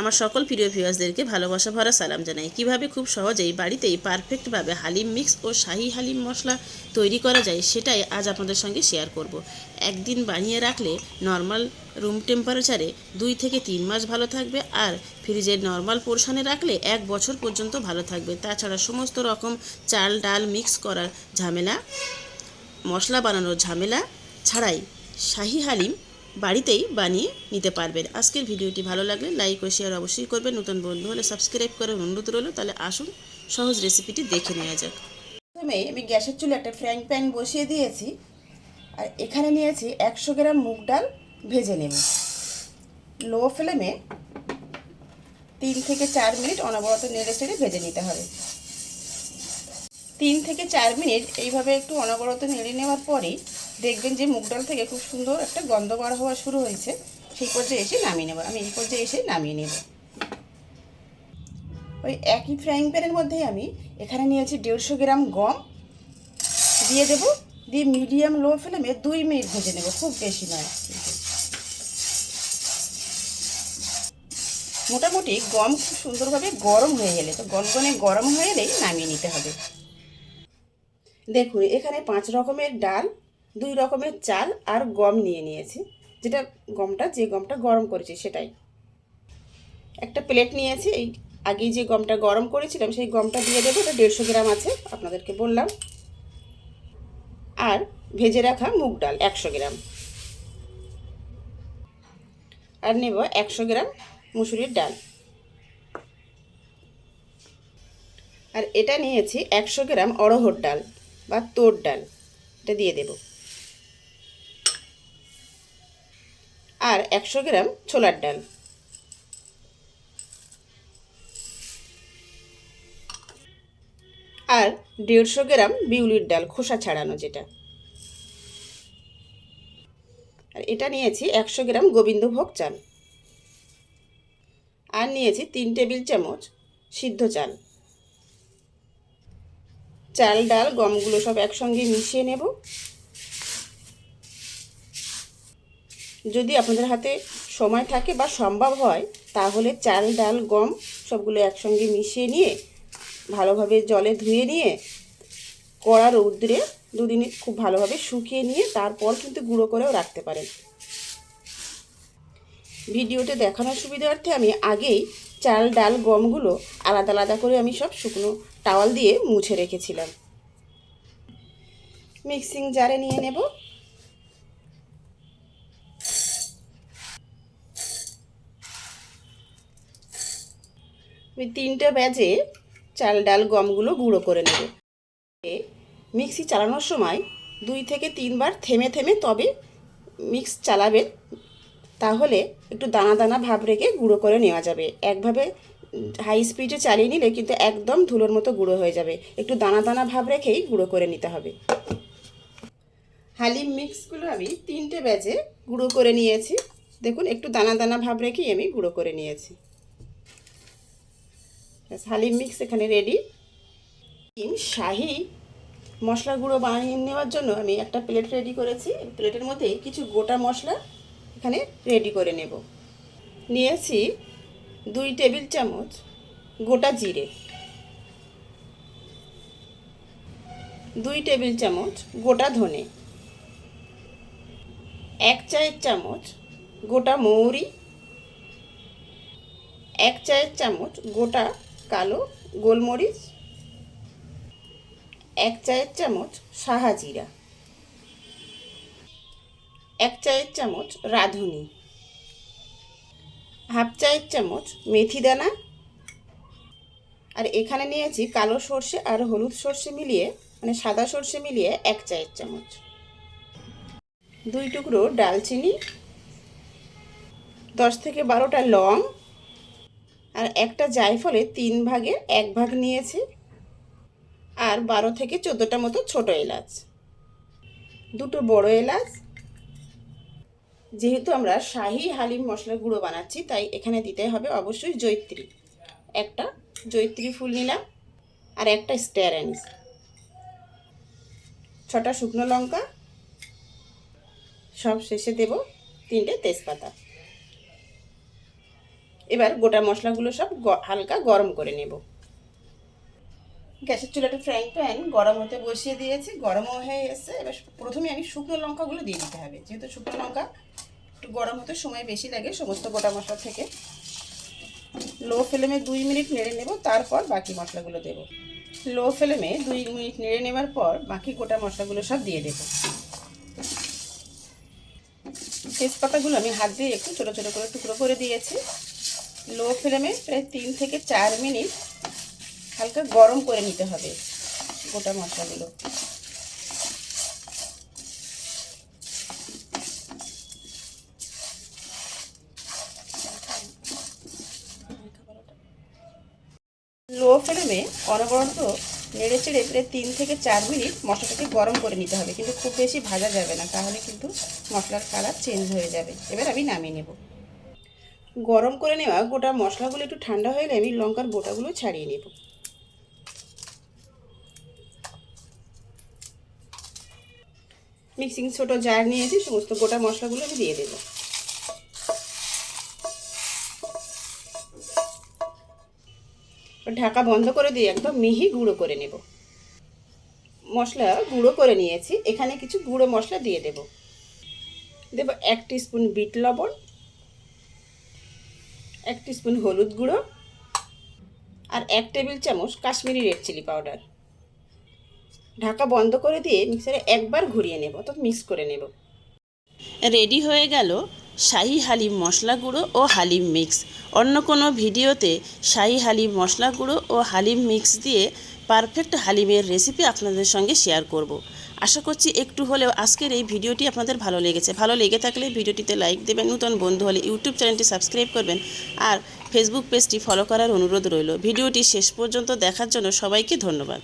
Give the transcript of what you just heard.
আমার সকল প্রিয় ভিউয়ার্সদেরকে ভালোবাসা ভরা সালাম জানাই। কীভাবে খুব সহজেই বাড়িতেই পারফেক্টভাবে হালিম মিক্স ও শাহি হালিম মশলা তৈরি করা যায় সেটাই আজ আপনাদের সঙ্গে শেয়ার করব। একদিন বানিয়ে রাখলে নর্মাল রুম টেম্পারেচারে দুই থেকে তিন মাস ভালো থাকবে আর ফ্রিজের নর্মাল পোর্শনে রাখলে এক বছর পর্যন্ত ভালো থাকবে। তাছাড়া সমস্ত রকম চাল, ডাল মিক্স করার ঝামেলা, মশলা বানানোর ঝামেলা ছাড়াই শাহি হালিম বাড়িতেই বানিয়ে নিতে পারবেন। আজকের ভিডিওটি ভালো লাগলে লাইক ও শেয়ার অবশ্যই করবেন। নতুন বন্ধু হলে সাবস্ক্রাইব করে অনুরোধ রইল, তাহলে আসুন সহজ রেসিপিটি দেখে নেওয়া যাক। প্রথমে আমি গ্যাসের চুলে একটা ফ্রাইং প্যান বসিয়ে দিয়েছি, আর এখানে নিয়েছি একশো গ্রাম মুগ ডাল ভেজে নেব। লো ফ্লেমে তিন থেকে চার মিনিট অনবরত নেড়ে চেড়ে ভেজে নিতে হবে। তিন থেকে চার মিনিট এইভাবে একটু অনবরত নেড়ে নেওয়ার পরেই দেখবেন যে মুগ ডাল থেকে খুব সুন্দর একটা গন্ধ বার হওয়া শুরু হয়েছে। সেই পর্যায়ে এসে নামিয়ে নেব। আমি এই পর্যায়ে এসে নামিয়ে নেব। ওই একই ফ্রাইং প্যানের মধ্যেই আমি এখানে নিয়েছি দেড়শো গ্রাম গম। দিয়ে দেব। দিয়ে মিডিয়াম লো ফ্লেমে দুই মিনিট ভেজে নেব। খুব বেশি নয়। মোটামুটি গম খুব সুন্দরভাবে গরম হয়ে গেলে, তো গনগনে গরম হয়ে এলেই নামিয়ে নিতে হবে। দেখুন, এখানে পাঁচ রকমের ডাল, দুই রকমের চাল আর গম নিয়ে নিয়েছি। যেটা গমটা, যে গমটা গরম করেছি সেটাই। একটা প্লেট নিয়েছি, এই আগে যে গমটা গরম করেছিলাম, সেই গমটা দিয়ে দেবো, এটা দেড়শো গ্রাম আছে, আপনাদেরকে বললাম। আর ভেজে রাখা মুগ ডাল, একশো গ্রাম। আর নেব একশো গ্রাম মুসুরির ডাল। আর এটা নিয়েছি একশো গ্রাম অড়হর ডাল। বা তোর ডাল, এটা দিয়ে দেব। আর একশো গ্রাম ছোলার ডাল। আর দেড়শো গ্রাম বিউলির ডাল, খোসা ছাড়ানো যেটা। আর এটা নিয়েছি একশো গ্রাম গোবিন্দভোগ চাল। আর নিয়েছি তিন টেবিল চামচ সিদ্ধ চাল। চাল, ডাল, গমগুলো সব একসঙ্গে মিশিয়ে নেব। যদি আপনাদের হাতে সময় থাকে বা সম্ভব হয়, তাহলে চাল, ডাল, গম সবগুলো একসঙ্গে মিশিয়ে নিয়ে ভালোভাবে জলে ধুয়ে নিয়ে কড়া রৌদ্রে দুদিন খুব ভালোভাবে শুকিয়ে নিয়ে তারপর কিন্তু গুঁড়ো করেও রাখতে পারেন। ভিডিওতে দেখানোর সুবিধার্থে আমি আগেই চাল, ডাল, গমগুলো আলাদা আলাদা করে আমি সব শুকনো টাওয়াল দিয়ে মুছে রেখেছিলাম। মিক্সিং জারে নিয়ে নেব। আমি তিনটে ব্যাজে চাল ডাল গমগুলো গুঁড়ো করে নেব। মিক্সি চালানোর সময় দুই থেকে তিনবার থেমে থেমে তবে মিক্স চালাবেন, তাহলে একটু দানা দানা ভাব রেখে গুঁড়ো করে নেওয়া যাবে। একভাবে হাই স্পিডে চালিয়ে নিলে কিন্তু একদম ধুলোর মতো গুঁড়ো হয়ে যাবে। একটু দানা দানা ভাব রেখেই গুঁড়ো করে নিতে হবে। হালিম মিক্সগুলো আমি তিনটে ব্যাচে গুঁড়ো করে নিয়েছি। দেখুন, একটু দানা দানা ভাব রেখেই আমি গুঁড়ো করে নিয়েছি। হালিম মিক্স এখানে রেডি শাহি মশলা গুঁড়ো বানিয়ে নেওয়ার জন্য আমি একটা প্লেট রেডি করেছি। প্লেটের মধ্যে কিছু গোটা মশলা এখানে রেডি করে নেব। নিয়েছি দুই টেবিল চামচ গোটা জিরে, দুই টেবিল চামচ গোটা ধনে, এক চায়ের চামচ গোটা মৌরি, এক চায়ের চামচ গোটা কালো গোলমরিচ, এক চায়ের চামচ সাহা জিরা, এক চায়ের চামচ রাঁধুনি। হাফ চায়ের চামচ মেথি দানা। আর এখানে নিয়েছি কালো সর্ষে আর হলুদ সর্ষে মিলিয়ে মানে সাদা সর্ষে মিলিয়ে এক চায়ের চামচ। দুই টুকরো ডালচিনি, দশ থেকে বারোটা লং, আর একটা জায়ফলে তিন ভাগের এক ভাগ নিয়েছি। আর বারো থেকে চোদ্দোটা মতো ছোট এলাচ। দুটো বড় এলাচ যেহেতু আমরা শাহি হালিম মশলার গুঁড়ো বানাচ্ছি, তাই এখানে দিতে হবে অবশ্যই জৈত্রী। একটা জৈত্রী ফুল নিলাম, আর একটা স্টার ছটা শুকনো লঙ্কা, সব শেষে দেব তিনটে তেজপাতা। এবার গোটা মশলাগুলো সব হালকা গরম করে নেব। গ্যাসের চুলাটা ফ্রাইং প্যান গরম হতে বসিয়ে দিয়েছি, গরম হয়ে এসেছে এবার প্রথমে আমি শুকনো লঙ্কাগুলো দিয়ে দিতে হবে। যেহেতু শুকনো লঙ্কা, একটু গরম হতে সময় বেশি লাগে সমস্ত গোটা মশলা থেকে। লো ফ্লেমে দুই মিনিট নেড়ে নেব, তারপর বাকি মশলাগুলো দেব। লো ফ্লেমে দুই মিনিট নেড়ে নেওয়ার পর বাকি গোটা মশলাগুলো সব দিয়ে দেব। তেজপাতাগুলো আমি হাত দিয়ে একটু ছোটো ছোটো করে টুকরো করে দিয়েছি। লো ফ্লেমে প্রায় তিন থেকে চার মিনিট হালকা গরম করে নিতে হবে গোটা মশলাগুলো। লো ফ্লেমে অনবরত নেড়ে চেড়ে প্রায় তিন থেকে চার মিনিট মশলাটাকে গরম করে নিতে হবে, কিন্তু খুব বেশি ভাজা যাবে না, তাহলে কিন্তু মশলার কালার চেঞ্জ হয়ে যাবে। এবার আমি নামিয়ে নেব। গরম করে নেওয়া গোটা মশলাগুলো একটু ঠান্ডা হয়ে গেলে আমি লঙ্কার গোটাগুলো ছাড়িয়ে নেব। মিক্সিং ছোটো জার নিয়েছি, সমস্ত গোটা মশলাগুলো আমি দিয়ে দেবো। ঢাকা বন্ধ করে দিয়ে একদম মিহি গুঁড়ো করে নেব। মশলা গুঁড়ো করে নিয়েছি, এখানে কিছু গুঁড়ো মশলা দিয়ে দেব। দেব এক স্পুন বিট লবণ, এক স্পুন হলুদ গুঁড়ো, আর এক টেবিল চামচ কাশ্মীরি রেড চিলি পাউডার। ঢাকা বন্ধ করে দিয়ে মিক্সারে একবার ঘুরিয়ে নেব তো মিক্স করে নেব। রেডি হয়ে গেল শাহি হালিম মশলা গুঁড়ো ও হালিম মিক্স অন্য কোনো ভিডিওতে শাহি হালিম মশলা গুঁড়ো ও হালিম মিক্স দিয়ে পারফেক্ট হালিমের রেসিপি আপনাদের সঙ্গে শেয়ার করব। আশা করছি একটু হলেও আজকের এই ভিডিওটি আপনাদের ভালো লেগেছে। ভালো লেগে থাকলে ভিডিওটিতে লাইক দেবেন, নতুন বন্ধু হলে ইউটিউব চ্যানেলটি সাবস্ক্রাইব করবেন আর ফেসবুক পেজটি ফলো করার অনুরোধ রইল। ভিডিওটি শেষ পর্যন্ত দেখার জন্য সবাইকে ধন্যবাদ।